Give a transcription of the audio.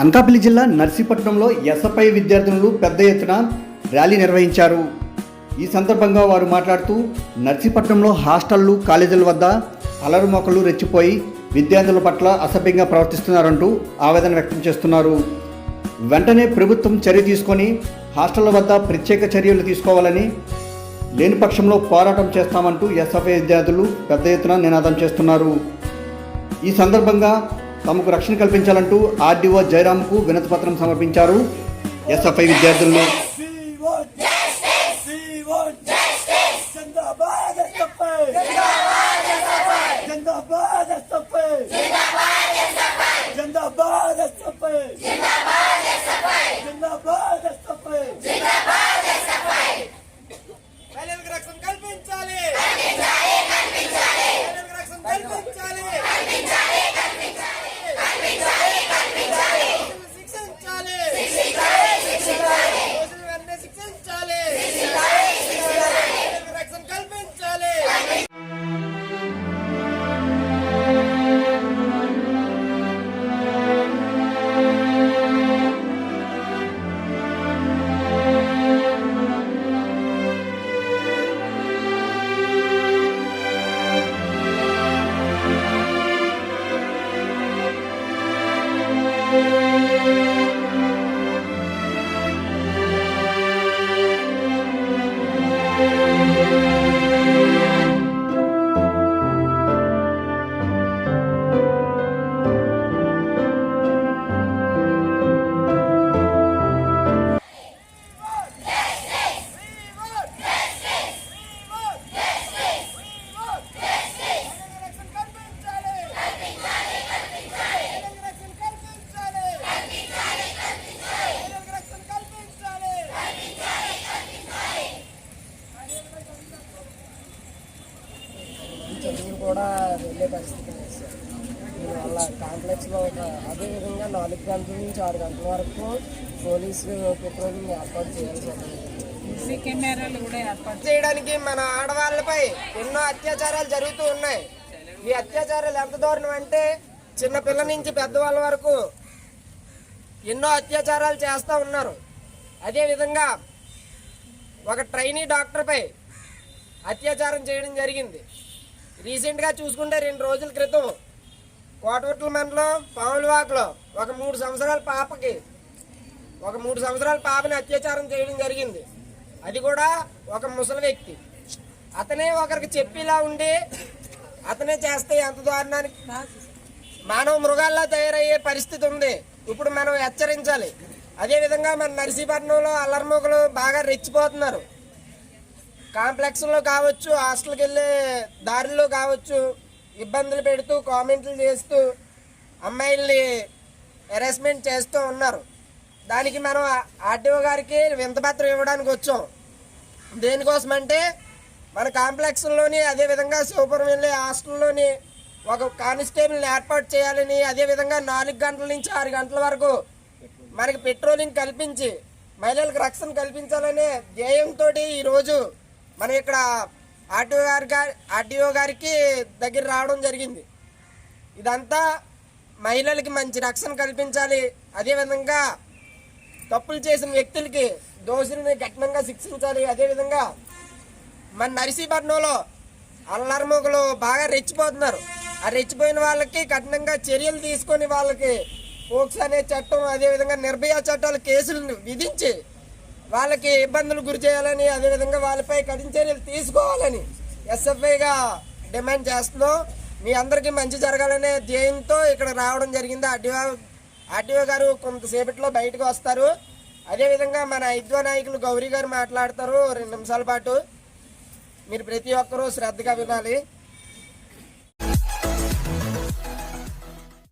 అనకాపల్లి జిల్లా నర్సీపట్నంలో ఎస్ఎఫ్ఐ విద్యార్థినులు పెద్ద ఎత్తున ర్యాలీ నిర్వహించారు. ఈ సందర్భంగా వారు మాట్లాడుతూ నర్సీపట్నంలో హాస్టళ్ళు కాలేజీల వద్ద అలరు మొక్కలు రెచ్చిపోయి విద్యార్థుల పట్ల అసభ్యంగా ప్రవర్తిస్తున్నారంటూ ఆవేదన వ్యక్తం చేస్తున్నారు. వెంటనే ప్రభుత్వం చర్య తీసుకొని హాస్టళ్ళ వద్ద ప్రత్యేక చర్యలు తీసుకోవాలని లేని పక్షంలో పోరాటం చేస్తామంటూ ఎస్ఎఫ్ఐ విద్యార్థులు పెద్ద ఎత్తున నినాదం చేస్తున్నారు. ఈ సందర్భంగా తమకు రక్షణ కల్పించాలంటూ ఆర్డీఓ జయరాంకు వినతిపత్రం సమర్పించారు. ఎస్ఎఫ్ఐ విద్యార్థులు We want justice. We వెళ్ళే పరిస్థితి సార్ దీనివల్ల కాంప్లెక్స్లో ఒక అదేవిధంగా నాలుగు గంటల నుంచి ఆరు గంటల వరకు పోలీసులు పెట్రోలింగ్ ఏర్పాటు చేయాల్సి ఉంటుంది కెమెరాలు కూడా ఏర్పాటు చేయడానికి మన ఆడవాళ్ళపై ఎన్నో అత్యాచారాలు జరుగుతూ ఉన్నాయి. ఈ అత్యాచారాలు ఎంత దారుణం అంటే చిన్న పిల్ల నుంచి పెద్దవాళ్ళ వరకు ఎన్నో అత్యాచారాలు చేస్తూ ఉన్నారు. అదేవిధంగా ఒక ట్రైనీ డాక్టర్పై అత్యాచారం చేయడం జరిగింది. రీసెంట్గా చూసుకుంటే రెండు రోజుల క్రితం కోటవట్ల మండలం పాములవాకలో ఒక మూడు సంవత్సరాల పాపకి ఒక మూడు సంవత్సరాల పాపని అత్యాచారం చేయడం జరిగింది. అది కూడా ఒక ముసలి వ్యక్తి. అతనే ఒకరికి చెప్పిలా ఉండి అతనే చేస్తే ఎంత దారుణానికి? మానవ మృగాల్లో తయారయ్యే పరిస్థితి ఉంది. ఇప్పుడు మనం హెచ్చరించాలి. అదేవిధంగా మన నర్సీపట్నంలో అల్లర్మొగలు బాగా రెచ్చిపోతున్నారు. కాంప్లెక్స్లో కావచ్చు హాస్టల్కి వెళ్ళే దారిలో కావచ్చు ఇబ్బందులు పెడుతూ కామెంట్లు చేస్తూ అమ్మాయిల్ని హెరాస్మెంట్ చేస్తూ ఉన్నారు. దానికి మనం ఆర్టీఓ గారికి వింతపత్రం ఇవ్వడానికి వచ్చాం. దేనికోసం అంటే మన కాంప్లెక్స్లోని అదేవిధంగా సూపర్ వెళ్ళే హాస్టల్లోని ఒక కానిస్టేబుల్ని ఏర్పాటు చేయాలని అదేవిధంగా నాలుగు గంటల నుంచి ఆరు గంటల వరకు మనకి పెట్రోలింగ్ కల్పించి మహిళలకు రక్షణ కల్పించాలనే ధ్యేయంతో ఈరోజు మనం ఇక్కడ ఆర్టీఓ గారి గారి ఆర్టీఓ గారికి దగ్గర రావడం జరిగింది. ఇదంతా మహిళలకి మంచి రక్షణ కల్పించాలి. అదేవిధంగా తప్పులు చేసిన వ్యక్తులకి దోషుల్ని కఠినంగా శిక్షించాలి. అదేవిధంగా మన నరసీపట్నంలో అల్లర్మొగలు బాగా రెచ్చిపోతున్నారు. ఆ రెచ్చిపోయిన వాళ్ళకి కఠినంగా చర్యలు తీసుకొని వాళ్ళకి పోక్స్ అనే చట్టం అదేవిధంగా నిర్భయ చట్టాల కేసులను విధించి వాళ్ళకి ఇబ్బందులు గురి చేయాలని అదేవిధంగా వాళ్ళపై కఠిన చర్యలు తీసుకోవాలని ఎస్ఎఫ్ఐగా డిమాండ్ చేస్తున్నాం. మీ అందరికీ మంచి జరగాలనే ధ్యేయంతో ఇక్కడ రావడం జరిగింది. ఆర్డీఓ ఆర్టీఓ గారు కొంతసేపట్లో బయటకు వస్తారు. అదేవిధంగా మన ఐద్వ నాయకులు గౌరీ గారు మాట్లాడతారు. రెండు నిమిషాల పాటు. మీరు ప్రతి ఒక్కరూ శ్రద్ధగా వినాలి.